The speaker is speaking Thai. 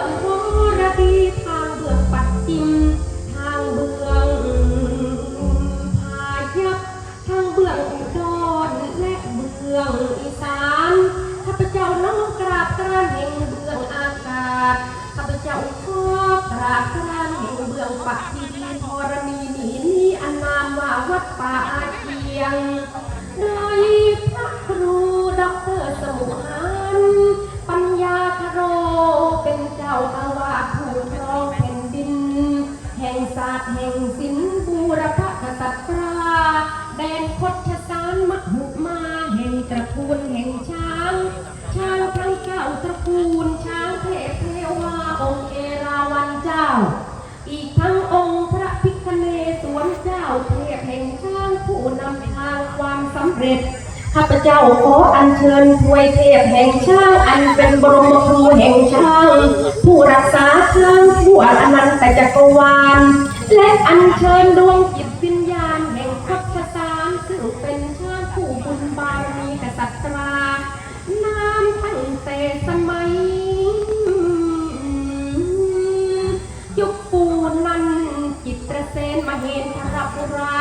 องโหระดีทางเบื้องปัดจิม ทางเบื้องพายัพทางเบื้องอุดรและเบื้องอีสานข้าพเจ้าน้อมกราบกรานแห่งเบื้องอากาศข้าพเจ้าขอกราบกรานแห่งเบื้องปัดจิมธรณีนีนี้อันนามว่าวัดป่าอาเจียงโดยพระ ห่งศาสตร์แห่งศิลป์บูรพกษัตรา แดนคดชสารมหุมาแห่งตระกูลแห่งช้าง ช้างทั้งเก้าตระกูลช้างเทพเทวาองค์เอราวัณเจ้า อีกทั้งองค์พระพิคเนศวรเจ้าเทพแห่งช้างผู้นำทางความสำเร็จข้าพเจ้าขออัญเชิญถวยเทพแห่งช้างอันเป็นบรมครูแห่งช้าง ผู้รักษาช้าง วอนันตจักรวาล และอัญเชิญดวงจิตวิญญาณแห่งพัฒสารซึ่งเป็นชาติผู้บุญบารมีกษัตรา นามตั้งแต่สมัยยกปูนันจิตรเสนมาเห็นทรบุระ